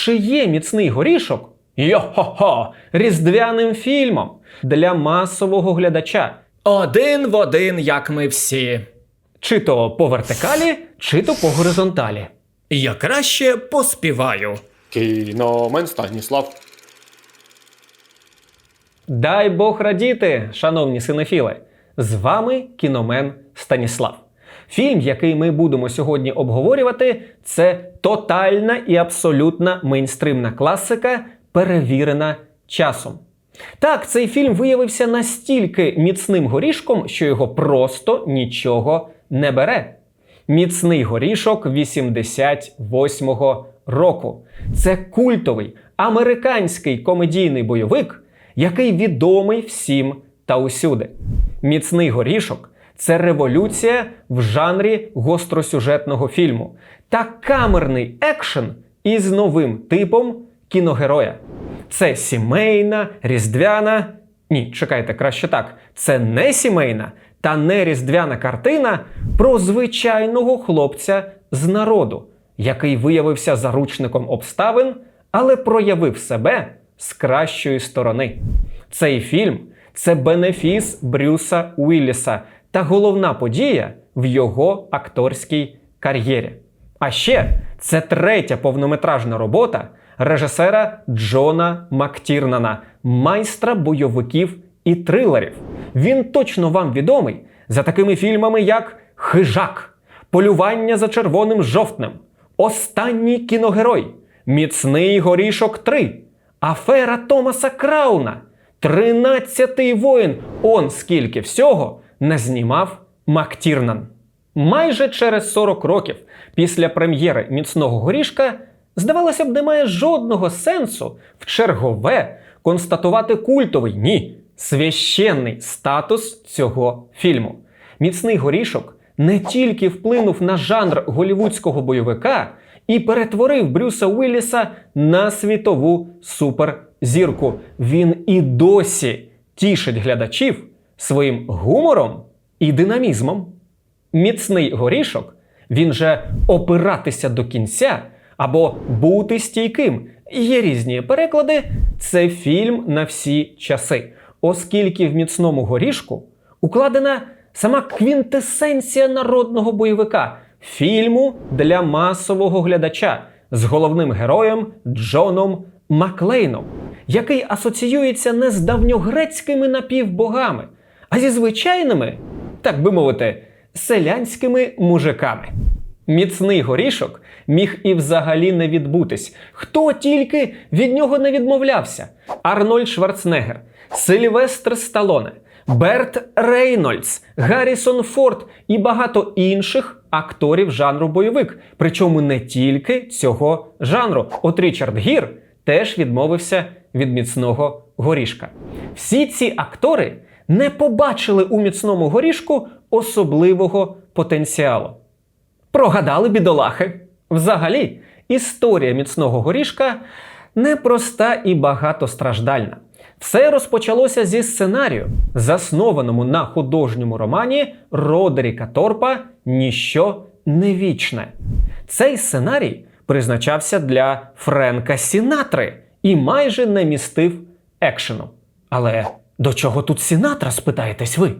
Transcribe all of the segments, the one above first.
чи є міцний горішок йо-хо-хо, різдвяним фільмом для масового глядача, Один в один, як ми всі. чи то по вертикалі, чи то по горизонталі. Я краще поспіваю. Кіномен Станіслав. Дай Бог радіти, шановні синофіли! З вами кіномен Станіслав. Фільм, який ми будемо сьогодні обговорювати, це тотальна і абсолютна мейнстримна класика, перевірена часом. Так, цей фільм виявився настільки міцним горішком, що його просто нічого не бере. Міцний горішок 88-го року. Це культовий американський комедійний бойовик, який відомий всім та усюди. Міцний горішок це революція в жанрі гостросюжетного фільму та камерний екшен із новим типом кіногероя. Це сімейна, різдвяна. Ні, чекайте, краще так. Це не сімейна та не різдвяна картина про звичайного хлопця з народу, який виявився заручником обставин, але проявив себе з кращої сторони. Цей фільм це бенефіс Брюса Уілліса та головна подія в його акторській кар'єрі. А ще це третя повнометражна робота режисера Джона Мактірнана, майстра бойовиків і трилерів. Він точно вам відомий за такими фільмами, як Хижак, Полювання за червоним жовтнем, Останній кіногерой, Міцний горішок 3, Афера Томаса Крауна, Тринадцятий воїн. Он скільки всього назнімав Мактірнан. Майже через 40 років після прем'єри міцного горішка, здавалося б, немає жодного сенсу в чергове констатувати культовий ні, священний статус цього фільму. Міцний горішок не тільки вплинув на жанр голівудського бойовика і перетворив Брюса Уілліса на світову суперзірку. Він і досі тішить глядачів своїм гумором і динамізмом. Міцний горішок він же опиратися до кінця або бути стійким. Є різні переклади. Це фільм на всі часи, оскільки в міцному горішку укладена сама квінтесенція народного бойовика фільму для масового глядача з головним героєм Джоном Маклейном, який асоціюється не з давньогрецькими напівбогами, а зі звичайними, так би мовити, селянськими мужиками. Міцний горішок міг і взагалі не відбутись. Хто тільки від нього не відмовлявся: Арнольд Шварценеггер, Сильвестр Сталоне, Берт Рейнольдс, Гаррісон Форд і багато інших акторів жанру бойовик. Причому не тільки цього жанру. От Річард Гір теж відмовився від міцного горішка. Всі ці актори не побачили у міцному горішку особливого потенціалу. Прогадали бідолахи. Взагалі, історія міцного горішка непроста і багатостраждальна. Все розпочалося зі сценарію, заснованому на художньому романі Родеріка Торпа Ніщо не вічне. Цей сценарій призначався для Френка Сінатри і майже не містив екшену. Але до чого тут Сінатра, спитаєтесь ви?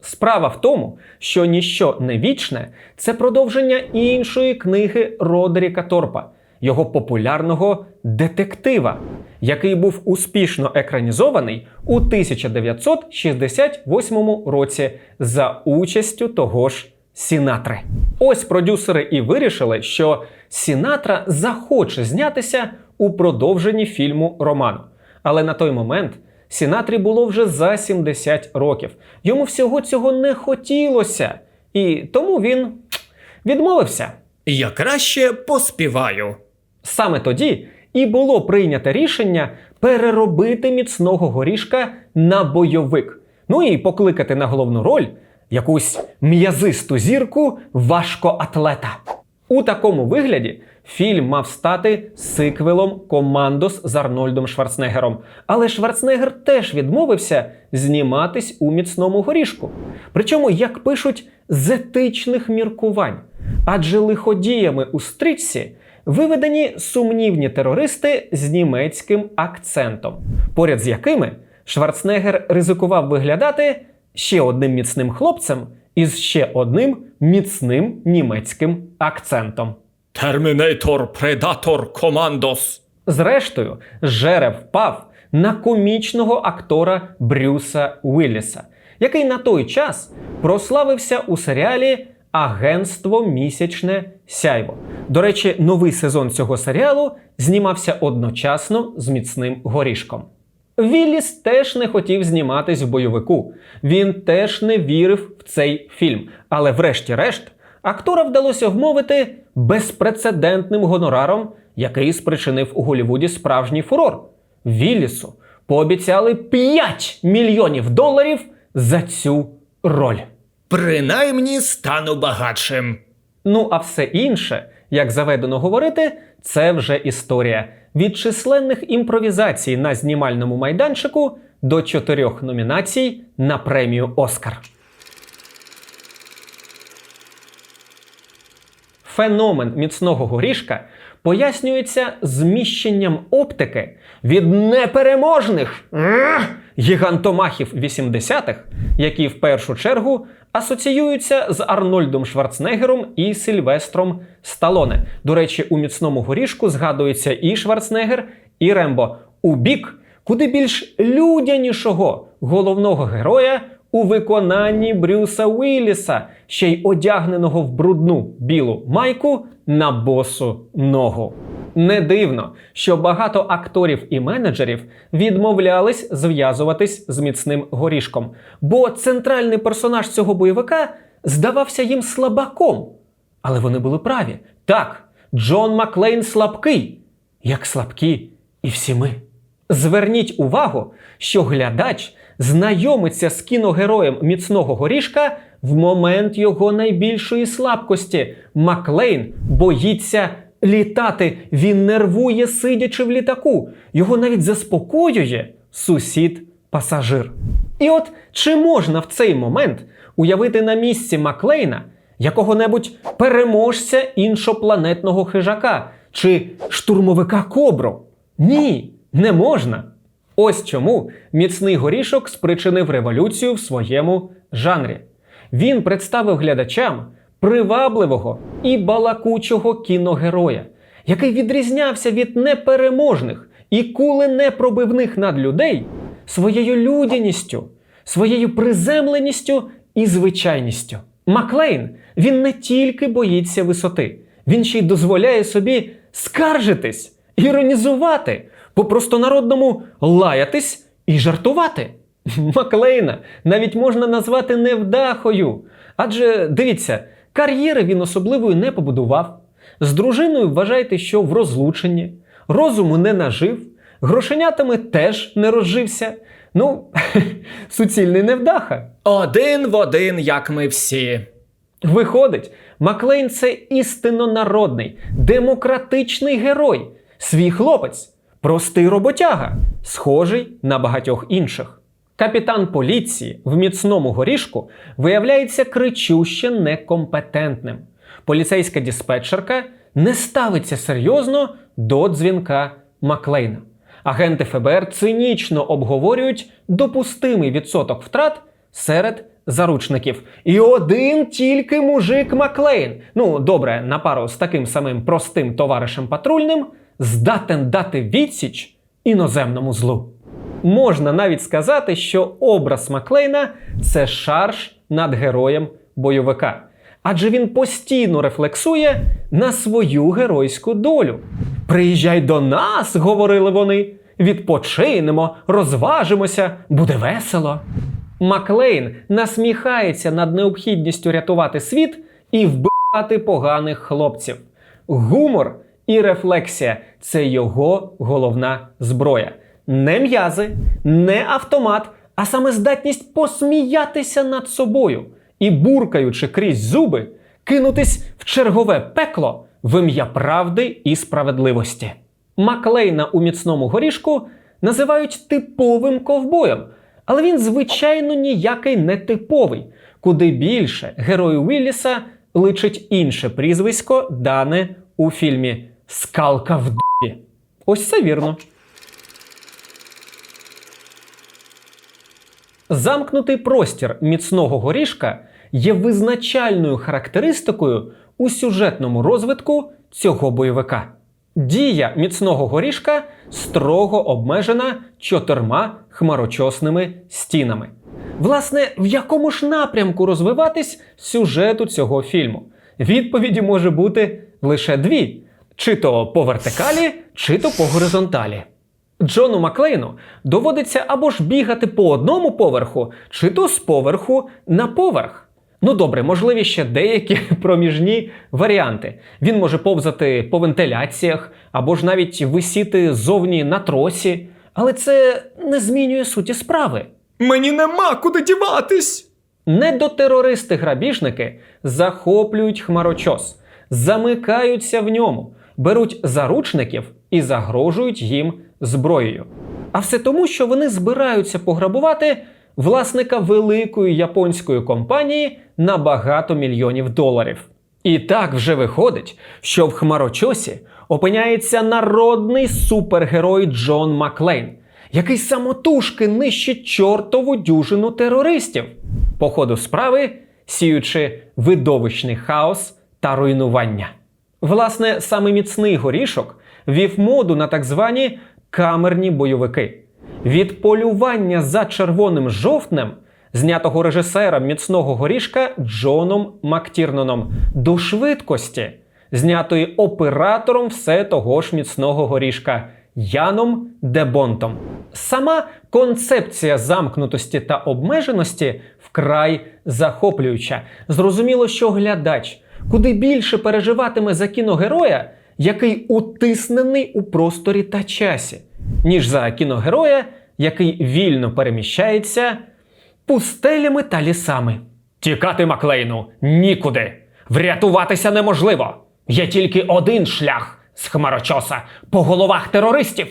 Справа в тому, що ніщо не вічне це продовження іншої книги Родеріка Торпа, його популярного детектива, який був успішно екранізований у 1968 році за участю того ж Сінатри. Ось продюсери і вирішили, що Сінатра захоче знятися у продовженні фільму роману. Але на той момент Сінатрі було вже за 70 років. Йому всього цього не хотілося, і тому він відмовився. Я краще поспіваю. Саме тоді і було прийнято рішення переробити міцного горішка на бойовик. Ну і покликати на головну роль якусь м'язисту зірку важкоатлета. У такому вигляді фільм мав стати сиквелом Командос з Арнольдом Шварценеггером. Але Шварценеггер теж відмовився зніматись у міцному горішку. Причому, як пишуть, з етичних міркувань. Адже лиходіями у стрічці виведені сумнівні терористи з німецьким акцентом, поряд з якими Шварценеггер ризикував виглядати ще одним міцним хлопцем із ще одним міцним німецьким акцентом. Термінатор Предатор Командос. Зрештою, жереб впав на комічного актора Брюса Уілліса, який на той час прославився у серіалі Агентство місячне сяйво. До речі, новий сезон цього серіалу знімався одночасно з міцним горішком. Вілліс теж не хотів зніматись в бойовику. Він теж не вірив в цей фільм. Але, врешті-решт, актора вдалося вмовити безпрецедентним гонораром, який спричинив у Голлівуді справжній фурор. Віллісу пообіцяли 5 мільйонів доларів за цю роль. Принаймні стану багатшим. Ну а все інше, як заведено говорити, це вже історія від численних імпровізацій на знімальному майданчику до чотирьох номінацій на премію Оскар. Феномен міцного горішка пояснюється зміщенням оптики від непереможних гігантомахів 80-х, які в першу чергу асоціюються з Арнольдом Шварценеггером і Сильвестром Сталоне. До речі, у міцному горішку згадується і Шварценеггер, і Рембо у бік куди більш людянішого головного героя у виконанні Брюса Уілліса, ще й одягненого в брудну білу майку на босу ногу. Не дивно, що багато акторів і менеджерів відмовлялись зв'язуватись з міцним горішком, бо центральний персонаж цього бойовика здавався їм слабаком. Але вони були праві. Так, Джон Маклейн слабкий, як слабкі і всі ми. Зверніть увагу, що глядач знайомиться з кіногероєм міцного горішка в момент його найбільшої слабкості. Маклейн боїться літати, він нервує, сидячи в літаку. Його навіть заспокоює сусід-пасажир. І от чи можна в цей момент уявити на місці Маклейна якого-небудь переможця іншопланетного хижака чи штурмовика Кобру? Ні, не можна. Ось чому міцний горішок спричинив революцію в своєму жанрі. Він представив глядачам привабливого і балакучого кіногероя, який відрізнявся від непереможних і куленепробивних надлюдей своєю людяністю, своєю приземленістю і звичайністю. Маклейн він не тільки боїться висоти, він ще й дозволяє собі скаржитись, іронізувати, по простонародному лаятись і жартувати. Маклейна навіть можна назвати невдахою. Адже дивіться, кар'єри він особливої не побудував. З дружиною вважайте, що в розлученні, розуму не нажив, грошенятами теж не розжився. Ну, суцільний невдаха. Один в один, як ми всі. Виходить, Маклейн це істинно народний, демократичний герой, свій хлопець, простий роботяга, схожий на багатьох інших. Капітан поліції в міцному горішку виявляється кричуще некомпетентним. Поліцейська диспетчерка не ставиться серйозно до дзвінка Маклейна. Агенти ФБР цинічно обговорюють допустимий відсоток втрат серед заручників. І один тільки мужик Маклейн, ну добре, на пару з таким самим простим товаришем патрульним, здатен дати відсіч іноземному злу. Можна навіть сказати, що образ Маклейна це шарж над героєм бойовика. Адже він постійно рефлексує на свою геройську долю. Приїжджай до нас, говорили вони. Відпочинемо, розважимося, буде весело. Маклейн насміхається над необхідністю рятувати світ і вбивати поганих хлопців. Гумор і рефлексія це його головна зброя. Не м'язи, не автомат, а саме здатність посміятися над собою і, буркаючи крізь зуби, кинутись в чергове пекло в ім'я правди і справедливості. Маклейна у міцному горішку називають типовим ковбоєм, але він, звичайно, ніякий не типовий. Куди більше герою Вілліса личить інше прізвисько, дане у фільмі скалка в дубі. Ось це вірно. Замкнутий простір міцного горішка є визначальною характеристикою у сюжетному розвитку цього бойовика. Дія міцного горішка строго обмежена чотирма хмарочосними стінами. Власне, в якому ж напрямку розвиватись сюжету цього фільму? Відповіді може бути лише дві: чи то по вертикалі, чи то по горизонталі. Джону Маклейну доводиться або ж бігати по одному поверху, чи то з поверху на поверх. Ну добре, можливі ще деякі проміжні варіанти. Він може повзати по вентиляціях, або ж навіть висіти зовні на тросі, але це не змінює суті справи. Мені нема куди діватись. Недотерористи-грабіжники захоплюють хмарочос, замикаються в ньому, беруть заручників і загрожують їм зброєю. А все тому, що вони збираються пограбувати власника великої японської компанії на багато мільйонів доларів. І так вже виходить, що в хмарочосі опиняється народний супергерой Джон Маклейн, який самотужки нищить чортову дюжину терористів, по ходу справи сіючи видовищний хаос та руйнування. Власне, саме міцний горішок вів моду на так звані камерні бойовики. Від полювання за червоним жовтнем, знятого режисером міцного горішка Джоном Мактірноном, до швидкості, знятої оператором все того ж міцного горішка Яном Дебонтом. Сама концепція замкнутості та обмеженості вкрай захоплююча. Зрозуміло, що глядач куди більше переживатиме за кіногероя, який утиснений у просторі та часі, ніж за кіногероя, який вільно переміщається пустелями та лісами. Тікати Маклейну нікуди. Врятуватися неможливо. Є тільки один шлях з хмарочоса по головах терористів.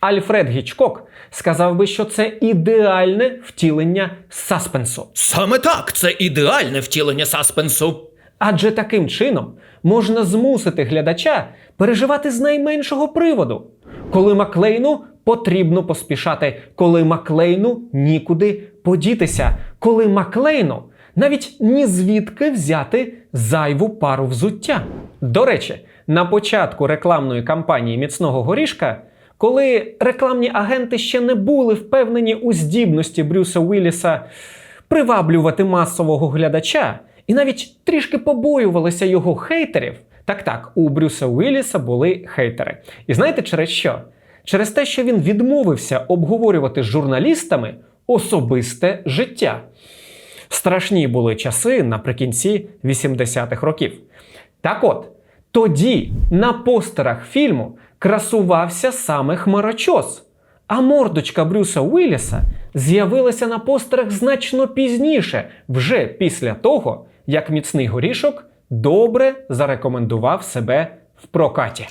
Альфред Гічкок сказав би, що це ідеальне втілення саспенсу. Саме так, це ідеальне втілення саспенсу. Адже таким чином можна змусити глядача переживати з найменшого приводу, коли Маклейну потрібно поспішати, коли Маклейну нікуди подітися, коли Маклейну навіть ні звідки взяти зайву пару взуття. До речі, на початку рекламної кампанії міцного горішка, коли рекламні агенти ще не були впевнені у здібності Брюса Уілліса приваблювати масового глядача і навіть трішки побоювалися його хейтерів. Так так, у Брюса Уілліса були хейтери. І знаєте через що? Через те, що він відмовився обговорювати з журналістами особисте життя. Страшні були часи наприкінці 80-х років. Так от, тоді на постерах фільму красувався саме хмарочос. А мордочка Брюса Уілліса з'явилася на постерах значно пізніше, вже після того, як міцний горішок добре зарекомендував себе в прокаті.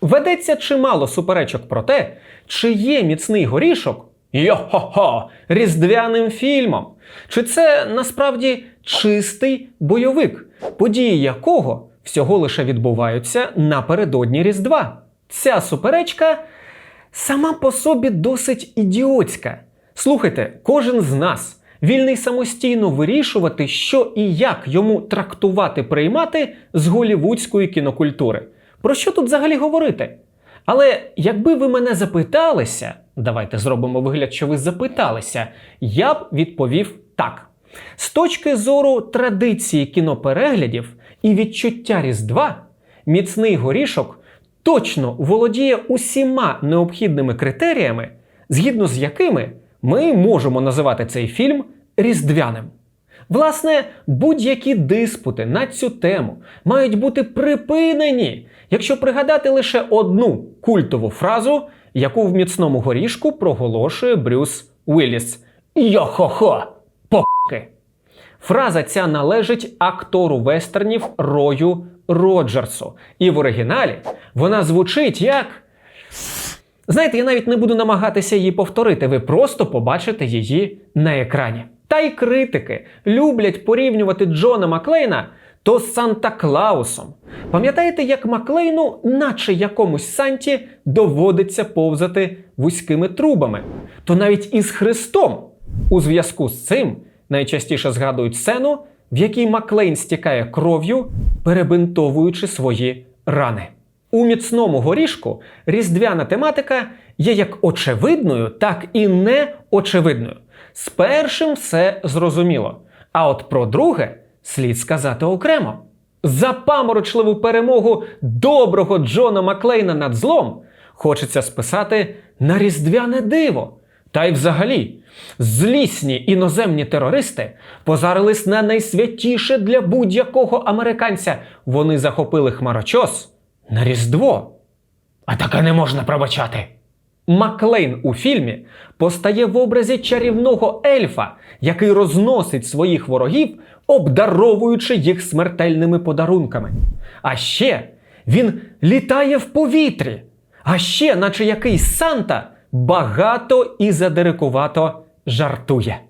Ведеться чимало суперечок про те, чи є міцний горішок йо-хо-хо, різдвяним фільмом, чи це насправді чистий бойовик, події якого всього лише відбуваються напередодні Різдва. Ця суперечка сама по собі досить ідіотська. Слухайте, кожен з нас вільний самостійно вирішувати, що і як йому трактувати приймати з голівудської кінокультури. Про що тут взагалі говорити? Але якби ви мене запиталися, давайте зробимо вигляд, що ви запиталися, я б відповів так. З точки зору традиції кінопереглядів і відчуття Різдва, міцний горішок точно володіє усіма необхідними критеріями, згідно з якими ми можемо називати цей фільм різдвяним. Власне, будь-які диспути на цю тему мають бути припинені, якщо пригадати лише одну культову фразу, яку в міцному горішку проголошує Брюс Уілліс. Йо-хо-хо! По**ки! Фраза ця належить актору вестернів Рою Роджерсу. І в оригіналі вона звучить як. Знаєте, я навіть не буду намагатися її повторити, ви просто побачите її на екрані. Та й критики люблять порівнювати Джона Маклейна то з Санта Клаусом. Пам'ятаєте, як Маклейну, наче якомусь Санті, доводиться повзати вузькими трубами, то навіть із Христом. У зв'язку з цим найчастіше згадують сцену, в якій Маклейн стікає кров'ю, перебинтовуючи свої рани. У міцному горішку різдвяна тематика є як очевидною, так і неочевидною. З першим все зрозуміло. А от про друге слід сказати окремо. Запаморочливу перемогу доброго Джона Маклейна над злом хочеться списати на різдвяне диво. Та й взагалі, злісні іноземні терористи позарились на найсвятіше для будь-якого американця. Вони захопили хмарочос на Різдво. А таке не можна пробачати. Маклейн у фільмі постає в образі чарівного ельфа, який розносить своїх ворогів, обдаровуючи їх смертельними подарунками. А ще він літає в повітрі. А ще, наче якийсь Санта, багато і задирикувато жартує.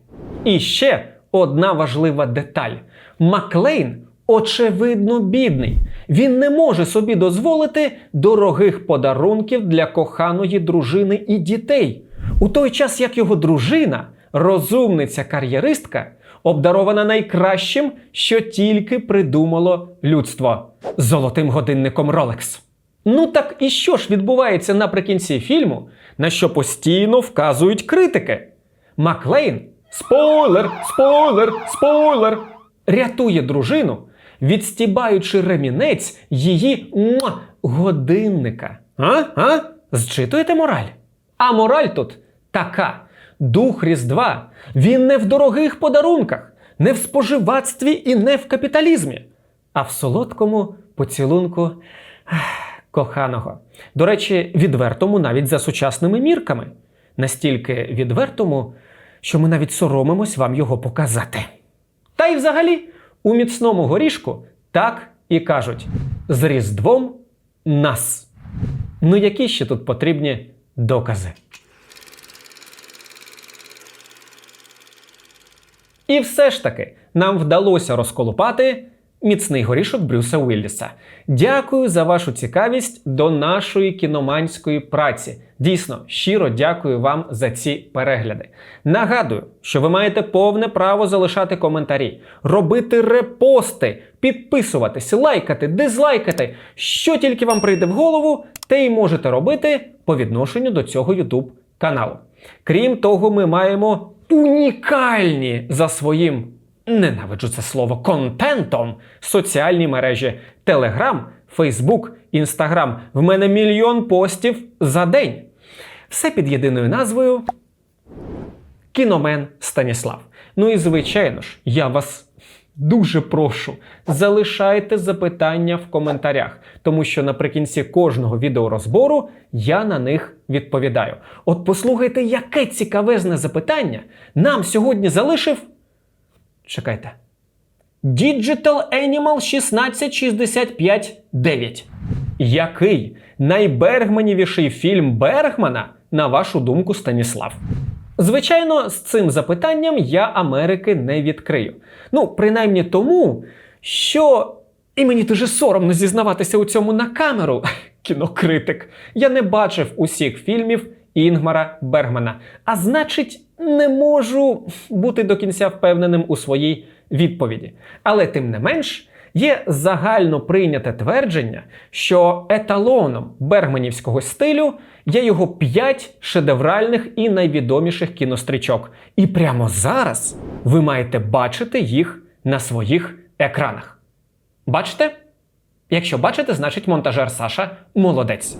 І ще одна важлива деталь: Маклейн очевидно бідний. Він не може собі дозволити дорогих подарунків для коханої дружини і дітей. У той час як його дружина, розумниця кар'єристка, обдарована найкращим, що тільки придумало людство золотим годинником Rolex. Ну так і що ж відбувається наприкінці фільму, на що постійно вказують критики? Маклейн, спойлер, спойлер, спойлер, рятує дружину, відстібаючи ремінець її муа, годинника. А? А? Зчитуєте мораль? А мораль тут така: дух Різдва, він не в дорогих подарунках, не в споживацтві і не в капіталізмі, а в солодкому поцілунку коханого. До речі, відвертому навіть за сучасними мірками. Настільки відвертому, що ми навіть соромимось вам його показати. Та й взагалі, у міцному горішку так і кажуть: з Різдвом нас. Ну які ще тут потрібні докази? І все ж таки нам вдалося розколупати міцний горішок Брюса Уілліса. Дякую за вашу цікавість до нашої кіноманської праці. Дійсно, щиро дякую вам за ці перегляди. Нагадую, що ви маєте повне право залишати коментарі, робити репости, підписуватись, лайкати, дизлайкати. Що тільки вам прийде в голову, те й можете робити по відношенню до цього YouTube каналу. Крім того, ми маємо унікальні за своїм ненавиджу це слово контентом соціальні мережі Telegram, Facebook, Instagram. В мене мільйон постів за день. Все під єдиною назвою Кіномен Станіслав. Ну і звичайно ж, я вас дуже прошу, залишайте запитання в коментарях, тому що наприкінці кожного відеорозбору я на них відповідаю. От послухайте, яке цікавезне запитання нам сьогодні залишив. Чекайте. Digital Animal 16659 9. Який найбергманівіший фільм Бергмана, на вашу думку, Станіслав? Звичайно, з цим запитанням я Америки не відкрию. Ну, принаймні тому, що. І мені дуже соромно зізнаватися у цьому на камеру, кінокритик. Я не бачив усіх фільмів Інгмара Бергмана. А значить, не можу бути до кінця впевненим у своїй відповіді. Але тим не менш, є загально прийняте твердження, що еталоном бергманівського стилю є його п'ять шедевральних і найвідоміших кінострічок. І прямо зараз ви маєте бачити їх на своїх екранах. Бачите? Якщо бачите, значить монтажер Саша молодець.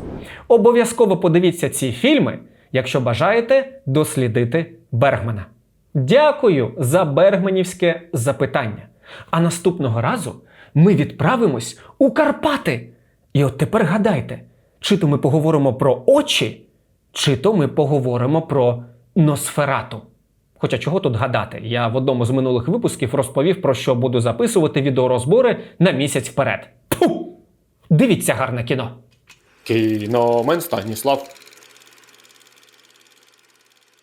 Обов'язково подивіться ці фільми, якщо бажаєте дослідити Бергмана. Дякую за бергманівське запитання. А наступного разу ми відправимось у Карпати. І от тепер гадайте, чи то ми поговоримо про очі, чи то ми поговоримо про Носферату. Хоча чого тут гадати? Я в одному з минулих випусків розповів, про що буду записувати відеорозбори на місяць вперед. Пфу! Дивіться гарне кіно! Кіномен Станіслав.